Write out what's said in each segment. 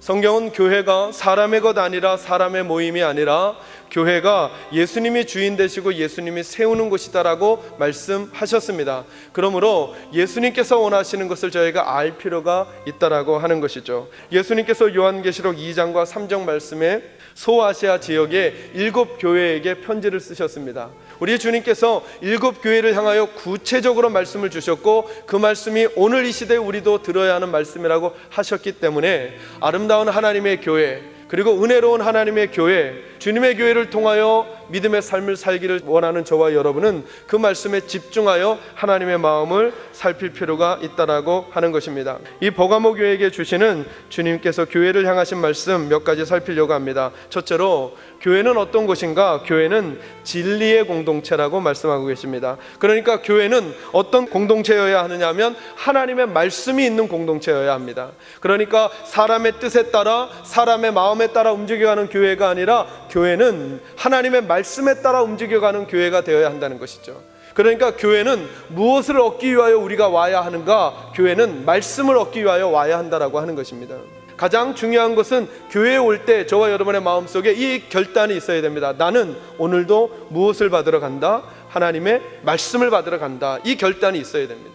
성경은 교회가 사람의 것 아니라 사람의 모임이 아니라 교회가 예수님이 주인 되시고 예수님이 세우는 곳이다라고 말씀하셨습니다. 그러므로 예수님께서 원하시는 것을 저희가 알 필요가 있다라고 하는 것이죠. 예수님께서 요한계시록 2장과 3장 말씀에 소아시아 지역의 일곱 교회에게 편지를 쓰셨습니다. 우리 주님께서 일곱 교회를 향하여 구체적으로 말씀을 주셨고 그 말씀이 오늘 이 시대에 우리도 들어야 하는 말씀이라고 하셨기 때문에 아름다운 하나님의 교회 그리고 은혜로운 하나님의 교회 주님의 교회를 통하여 믿음의 삶을 살기를 원하는 저와 여러분은 그 말씀에 집중하여 하나님의 마음을 살필 필요가 있다라고 하는 것입니다. 이 버가모 교회에게 주시는 주님께서 교회를 향하신 말씀 몇 가지 살피려고 합니다. 첫째로 교회는 어떤 곳인가? 교회는 진리의 공동체라고 말씀하고 계십니다. 그러니까 교회는 어떤 공동체여야 하느냐면 하나님의 말씀이 있는 공동체여야 합니다. 그러니까 사람의 뜻에 따라 사람의 마음에 따라 움직여가는 교회가 아니라 교회는 하나님의 말 씀에 따라 움직여가는 교회가 되어야 한다는 것이죠. 그러니까 교회는 무엇을 얻기 위하여 우리가 와야 하는가? 교회는 말씀을 얻기 위하여 와야 한다라고 하는 것입니다. 가장 중요한 것은 교회에 올 때 저와 여러분의 마음속에 이 결단이 있어야 됩니다. 나는 오늘도 무엇을 받으러 간다? 하나님의 말씀을 받으러 간다. 이 결단이 있어야 됩니다.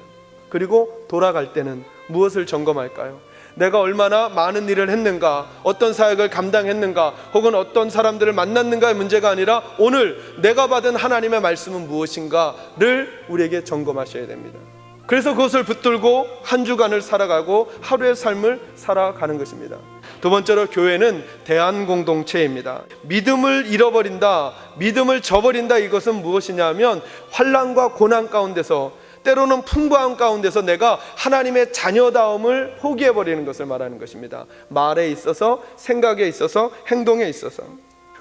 그리고 돌아갈 때는 무엇을 점검할까요? 내가 얼마나 많은 일을 했는가, 어떤 사역을 감당했는가, 혹은 어떤 사람들을 만났는가의 문제가 아니라 오늘 내가 받은 하나님의 말씀은 무엇인가를 우리에게 점검하셔야 됩니다. 그래서 그것을 붙들고 한 주간을 살아가고 하루의 삶을 살아가는 것입니다. 두 번째로 교회는 대한 공동체입니다. 믿음을 잃어버린다, 믿음을 저버린다 이것은 무엇이냐면 환란과 고난 가운데서 때로는 풍부한 가운데서 내가 하나님의 자녀다움을 포기해 버리는 것을 말하는 것입니다. 말에 있어서 생각에 있어서 행동에 있어서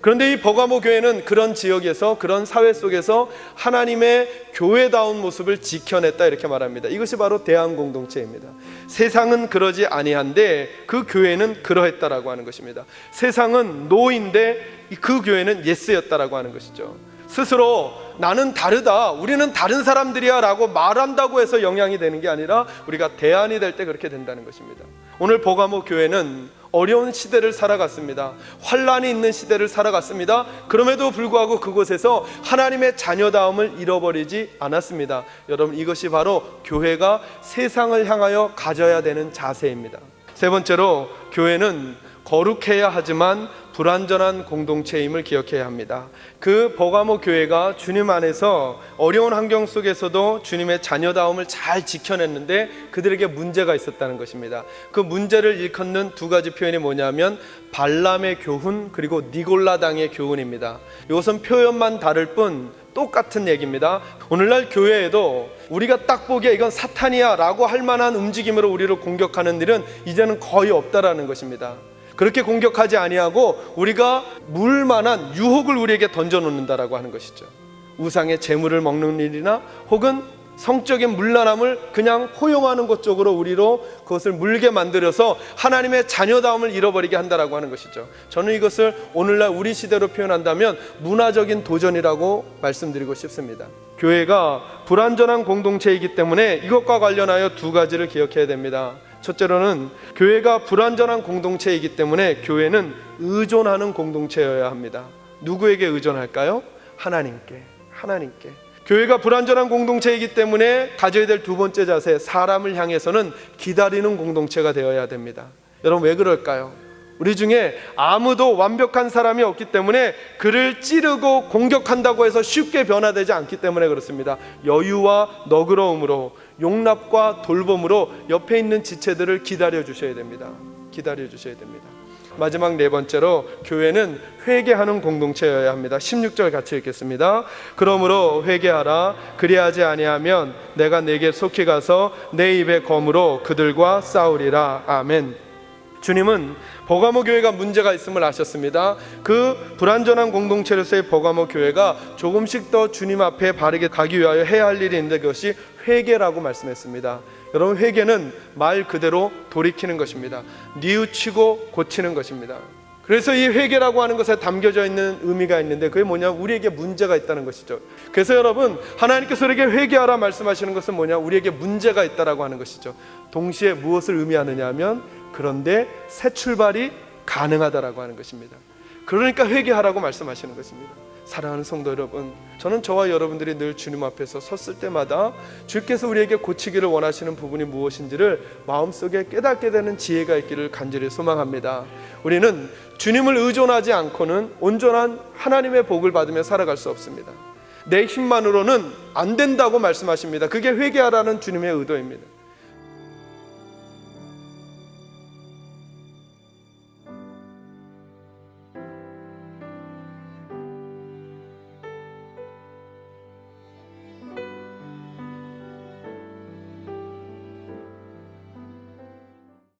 그런데 이 버가모 교회는 그런 지역에서 그런 사회 속에서 하나님의 교회다운 모습을 지켜냈다 이렇게 말합니다. 이것이 바로 대한 공동체입니다. 세상은 그러지 아니한데 그 교회는 그러했다라고 하는 것입니다. 세상은 노인데 그 교회는 예스였다라고 하는 것이죠. 스스로 나는 다르다, 우리는 다른 사람들이야 라고 말한다고 해서 영향이 되는 게 아니라 우리가 대안이 될 때 그렇게 된다는 것입니다. 오늘 버가모 교회는 어려운 시대를 살아갔습니다. 환란이 있는 시대를 살아갔습니다. 그럼에도 불구하고 그곳에서 하나님의 자녀다움을 잃어버리지 않았습니다. 여러분 이것이 바로 교회가 세상을 향하여 가져야 되는 자세입니다. 세 번째로 교회는 거룩해야 하지만 불완전한 공동체임을 기억해야 합니다. 그 버가모 교회가 주님 안에서 어려운 환경 속에서도 주님의 자녀다움을 잘 지켜냈는데 그들에게 문제가 있었다는 것입니다. 그 문제를 일컫는 두 가지 표현이 뭐냐면 발람의 교훈 그리고 니골라당의 교훈입니다. 이것은 표현만 다를 뿐 똑같은 얘기입니다. 오늘날 교회에도 우리가 딱 보기에 이건 사탄이야 라고 할 만한 움직임으로 우리를 공격하는 일은 이제는 거의 없다라는 것입니다. 그렇게 공격하지 아니하고 우리가 물 만한 유혹을 우리에게 던져 놓는다라고 하는 것이죠. 우상의 재물을 먹는 일이나 혹은 성적인 물란함을 그냥 포용하는 것 쪽으로 우리로 그것을 물게 만들어서 하나님의 자녀다움을 잃어버리게 한다라고 하는 것이죠. 저는 이것을 오늘날 우리 시대로 표현한다면 문화적인 도전이라고 말씀드리고 싶습니다. 교회가 불완전한 공동체이기 때문에 이것과 관련하여 두 가지를 기억해야 됩니다. 첫째로는 교회가 불완전한 공동체이기 때문에 교회는 의존하는 공동체여야 합니다. 누구에게 의존할까요? 하나님께. 하나님께. 교회가 불완전한 공동체이기 때문에 가져야 될 두 번째 자세, 사람을 향해서는 기다리는 공동체가 되어야 됩니다. 여러분 왜 그럴까요? 우리 중에 아무도 완벽한 사람이 없기 때문에 그를 찌르고 공격한다고 해서 쉽게 변화되지 않기 때문에 그렇습니다. 여유와 너그러움으로 용납과 돌봄으로 옆에 있는 지체들을 기다려 주셔야 됩니다. 기다려 주셔야 됩니다. 마지막 네 번째로 교회는 회개하는 공동체여야 합니다. 16절 같이 읽겠습니다. 그러므로 회개하라 그리하지 아니하면 내가 내게 속히 가서 내 입의 검으로 그들과 싸우리라. 아멘. 주님은 버가모 교회가 문제가 있음을 아셨습니다. 그 불완전한 공동체로서의 버가모 교회가 조금씩 더 주님 앞에 바르게 가기 위하여 해야 할 일이 있는데 그것이 회개라고 말씀했습니다. 여러분 회개는 말 그대로 돌이키는 것입니다. 뉘우치고 고치는 것입니다. 그래서 이 회개라고 하는 것에 담겨져 있는 의미가 있는데 그게 뭐냐? 우리에게 문제가 있다는 것이죠. 그래서 여러분 하나님께서 우리에게 회개하라 말씀하시는 것은 뭐냐? 우리에게 문제가 있다라고 하는 것이죠. 동시에 무엇을 의미하느냐면 그런데 새 출발이 가능하다라고 하는 것입니다. 그러니까 회개하라고 말씀하시는 것입니다. 사랑하는 성도 여러분, 저는 저와 여러분들이 늘 주님 앞에서 섰을 때마다 주께서 우리에게 고치기를 원하시는 부분이 무엇인지를 마음속에 깨닫게 되는 지혜가 있기를 간절히 소망합니다. 우리는 주님을 의존하지 않고는 온전한 하나님의 복을 받으며 살아갈 수 없습니다. 내 힘만으로는 안 된다고 말씀하십니다. 그게 회개하라는 주님의 의도입니다.